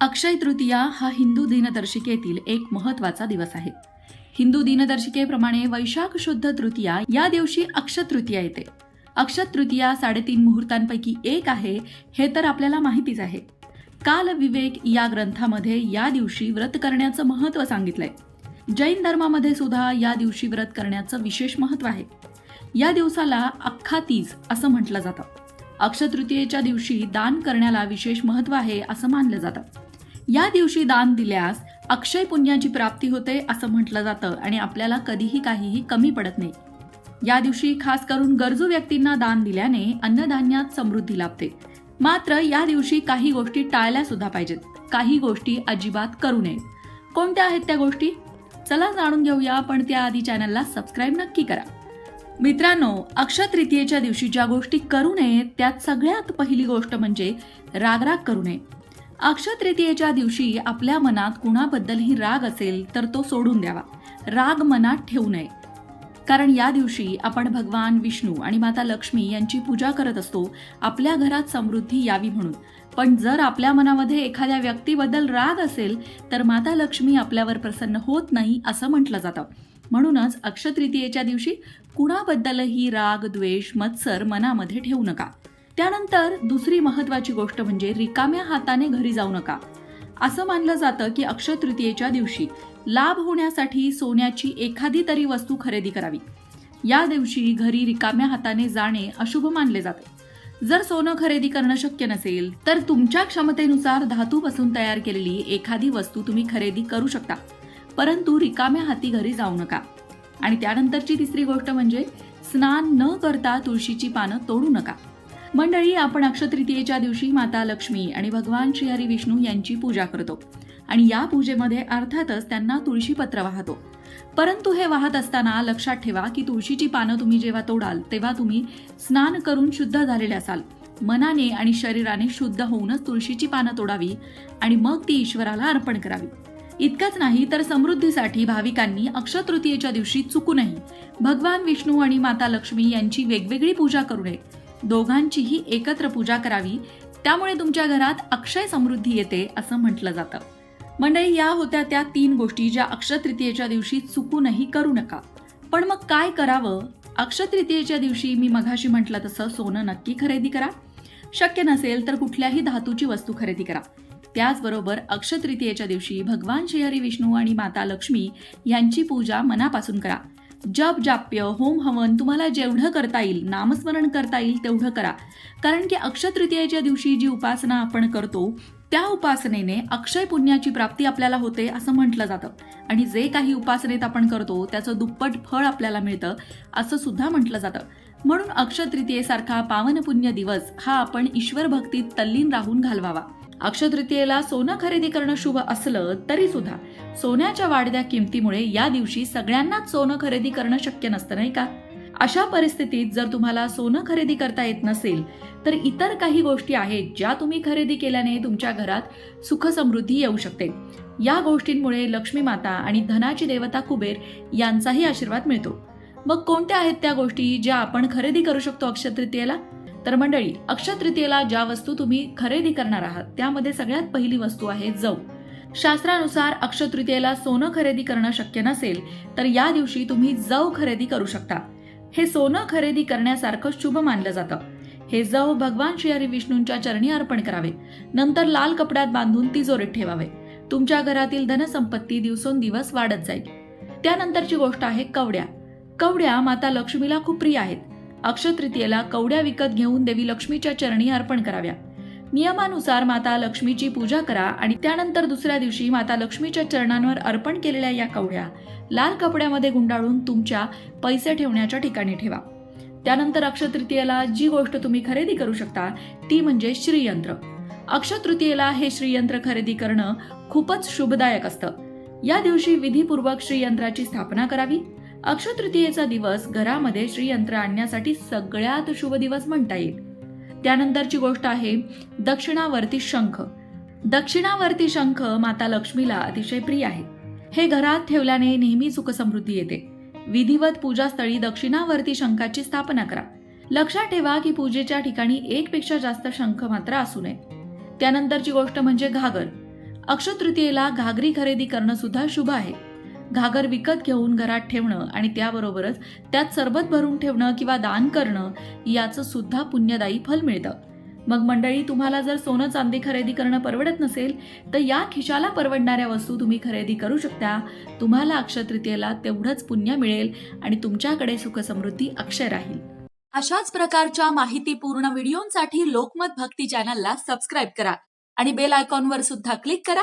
अक्षय तृतीया हा हिंदू दिनदर्शिकेतील एक महत्त्वाचा दिवस आहे. हिंदू दिनदर्शिकेप्रमाणे वैशाख शुद्ध तृतीया या दिवशी अक्षतृतीया येते. अक्षतृतीया साडेतीन मुहूर्तांपैकी एक आहे हे तर आपल्याला माहितीच आहे. काल विवेक या ग्रंथामध्ये या दिवशी व्रत करण्याचं महत्त्व सांगितलंय. जैन धर्मामध्ये सुद्धा या दिवशी व्रत करण्याचं विशेष महत्त्व आहे. या दिवसाला अख्खा तीज असं म्हटलं जातं. अक्षतृतीयेच्या दिवशी दान करण्याला विशेष महत्त्व आहे असं मानलं जातं. या दिवशी दान दिल्यास अक्षय पुण्याची प्राप्ती होते असं म्हटलं जातं आणि आपल्याला कधीही काहीही कमी पडत नाही. या दिवशी खास करून गरजू व्यक्तींना दान दिल्याने अन्नधान्यात समृद्धी लाभते. मात्र या दिवशी काही गोष्टी टाळल्या सुद्धा पाहिजेत. काही गोष्टी अजिबात करू नयेत कोणत्या आहेत त्या गोष्टी? चला जाणून घेऊया पण त्याआधी चॅनलला सबस्क्राईब नक्की करा. मित्रांनो अक्षय तृतीयेच्या दिवशी ज्या गोष्टी करू नयेत त्यात सगळ्यात पहिली गोष्ट म्हणजे रागराग करू नये. अक्षय तृतीयेच्या दिवशी आपल्या मनात कुणाबद्दलही राग असेल तर तो सोडून द्यावा. राग मनात ठेवू नये. कारण या दिवशी आपण भगवान विष्णू आणि माता लक्ष्मी यांची पूजा करत असतो आपल्या घरात समृद्धी यावी म्हणून. पण जर आपल्या मनामध्ये एखाद्या व्यक्तीबद्दल राग असेल तर माता लक्ष्मी आपल्यावर प्रसन्न होत नाही असं म्हटलं जातं. म्हणूनच अक्षतृतीयेच्या दिवशी कुणाबद्दलही राग द्वेष मत्सर मनामध्ये ठेवू नका. त्यानंतर दुसरी महत्वाची गोष्ट म्हणजे रिकाम्या हाताने घरी जाऊ नका. असं मानलं जातं की अक्षय तृतीयेच्या दिवशी लाभ होण्यासाठी सोन्याची एखादी तरी वस्तू खरेदी करावी. या दिवशी घरी रिकाम्या हाताने जाणे अशुभ मानले जाते. जर सोनं खरेदी करणं शक्य नसेल तर तुमच्या क्षमतेनुसार धातूपासून तयार केलेली एखादी वस्तू तुम्ही खरेदी करू शकता. परंतु रिकाम्या हाती घरी जाऊ नका. आणि त्यानंतरची तिसरी गोष्ट म्हणजे स्नान न करता तुळशीची पानं तोडू नका. मंडळी आपण अक्षतृतीयेच्या दिवशी माता लक्ष्मी आणि भगवान श्रीहरी विष्णू यांची पूजा करतो. आणि या पूजेमध्ये अर्थातच त्यांना तुळशीपत्र वाहतो. परंतु हे वाहत असताना लक्षात ठेवा की तुळशीची पानं तुम्ही जेव्हा तोडाल तेव्हा तुम्ही स्नान करून शुद्ध झालेले असाल. मनाने आणि शरीराने शुद्ध होऊनच तुळशीची पानं तोडावी आणि मग ती ईश्वराला अर्पण करावी. इतकंच नाही तर समृद्धीसाठी भाविकांनी अक्षतृतीयेच्या दिवशी चुकूनही भगवान विष्णू आणि माता लक्ष्मी यांची वेगवेगळी पूजा करू नये. दोघांचीही एकत्र पूजा करावी त्यामुळे तुमच्या घरात अक्षय समृद्धी येते असं म्हटलं जातं. मंडळी या होत्या त्या तीन गोष्टी ज्या अक्षतृतीयेच्या दिवशी चुकूनही करू नका. पण मग काय करावं? अक्षतृतीयेच्या दिवशी मी मघाशी म्हटलं तसं सोनं नक्की खरेदी करा. शक्य नसेल तर कुठल्याही धातूची वस्तू खरेदी करा. त्याचबरोबर अक्षतृतीयेच्या दिवशी भगवान श्रीहरी विष्णू आणि माता लक्ष्मी यांची पूजा मनापासून करा. जप जाप्य होम हवन तुम्हाला जेवढं करता येईल नामस्मरण करता येईल तेवढं करा. कारण की अक्षतृतीयेच्या दिवशी जी उपासना आपण करतो त्या उपासनेने अक्षय पुण्याची प्राप्ती आपल्याला होते असं म्हटलं जातं. आणि जे काही उपासनेत आपण करतो त्याचं दुप्पट फळ आपल्याला मिळतं असं सुद्धा म्हटलं जातं. म्हणून अक्षतृतीयेसारखा पावनपुण्य दिवस हा आपण ईश्वर भक्तीत तल्लीन राहून घालवावा. अक्षतृतीयेला सोनं खरेदी करणं शुभ असलं तरी सुद्धा सोन्याच्या वाढत्या किमतीमुळे या दिवशी सगळ्यांनाच सोनं खरेदी करणं शक्य नसतं नाही का? अशा परिस्थितीत जर तुम्हाला सोनं खरेदी करता येत नसेल तर इतर काही गोष्टी आहेत ज्या तुम्ही खरेदी केल्याने तुमच्या घरात सुख समृद्धी येऊ शकते. या गोष्टींमुळे लक्ष्मी माता आणि धनाची देवता कुबेर यांचाही आशीर्वाद मिळतो. मग कोणत्या आहेत त्या गोष्टी ज्या आपण खरेदी करू शकतो अक्षतृतीयेला तर मंडळी अक्षय तृतीयेला ज्या वस्तू तुम्ही खरेदी करणार आहात त्यामध्ये सगळ्यात पहिली वस्तू आहे जव शास्त्रानुसार अक्षय तृतीयेला सोनं खरेदी करणं शक्य नसेल तर या दिवशी तुम्ही जव खरेदी करू शकता. हे सोनं खरेदी करण्यासारखं शुभ मानलं जातं. हे जव भगवान श्रीहरी विष्णूंच्या चरणी अर्पण करावे. नंतर लाल कपड्यात बांधून तिजोरीत ठेवावे. तुमच्या घरातील धनसंपत्ती दिवसोंदिवस वाढत जाईल. त्यानंतरची गोष्ट आहे कवड्या. कवड्या माता लक्ष्मीला खूप प्रिय आहेत. अक्षय तृतीयेला कवड्या विकत घेऊन देवी लक्ष्मीच्या चरणी अर्पण कराव्या. नियमानुसार माता लक्ष्मीची पूजा करा आणि त्यानंतर दुसऱ्या दिवशी माता लक्ष्मीच्या चरणांवर अर्पण केलेल्या या कवड्या लाल कपड्यामध्ये गुंडाळून तुमच्या पैसे ठेवण्याच्या ठिकाणी ठेवा. त्यानंतर अक्षतृतीयेला जी गोष्ट तुम्ही खरेदी करू शकता ती म्हणजे श्रीयंत्र. अक्षतृतीयेला हे श्रीयंत्र खरेदी करणं खूपच शुभदायक असतं. या दिवशी विधीपूर्वक श्रीयंत्राची स्थापना करावी. अक्षय तृतीयेचा दिवस घरामध्ये श्रीयंत्र आणण्यासाठी सगळ्यात शुभ दिवस म्हणता येईल. त्यानंतरची गोष्ट आहे दक्षिणावर्ती शंख. दक्षिणावर्ती शंख माता लक्ष्मीला अतिशय प्रिय आहे. हे घरात ठेवल्याने नेहमी सुखसमृद्धी येते. विधिवत पूजास्थळी दक्षिणावर्ती शंखाची स्थापना करा. लक्षात ठेवा की पूजेच्या ठिकाणी एक पेक्षा जास्त शंख मात्र असू नये. त्यानंतरची गोष्ट म्हणजे घागर. अक्षतृतीयेला घागरी खरेदी करणं सुद्धा शुभ आहे. घागर विकत घेऊन घरात ठेवणं आणि त्याबरोबरच त्यात सरबत भरून ठेवणं किंवा दान करणं याचं सुद्धा पुण्यदायी फल मिळतं. मग मंडळी तुम्हाला जर सोनं चांदी खरेदी करणं परवडत नसेल तर या खिशाला परवडणाऱ्या वस्तू तुम्ही खरेदी करू शकता. तुम्हाला अक्षतृतीयेला तेवढंच पुण्य मिळेल आणि तुमच्याकडे सुखसमृद्धी अक्षय राहील. अशाच प्रकारच्या माहितीपूर्ण व्हिडिओंसाठी लोकमत भक्ती चॅनलला सबस्क्राईब करा आणि बेल आयकॉनवर सुद्धा क्लिक करा.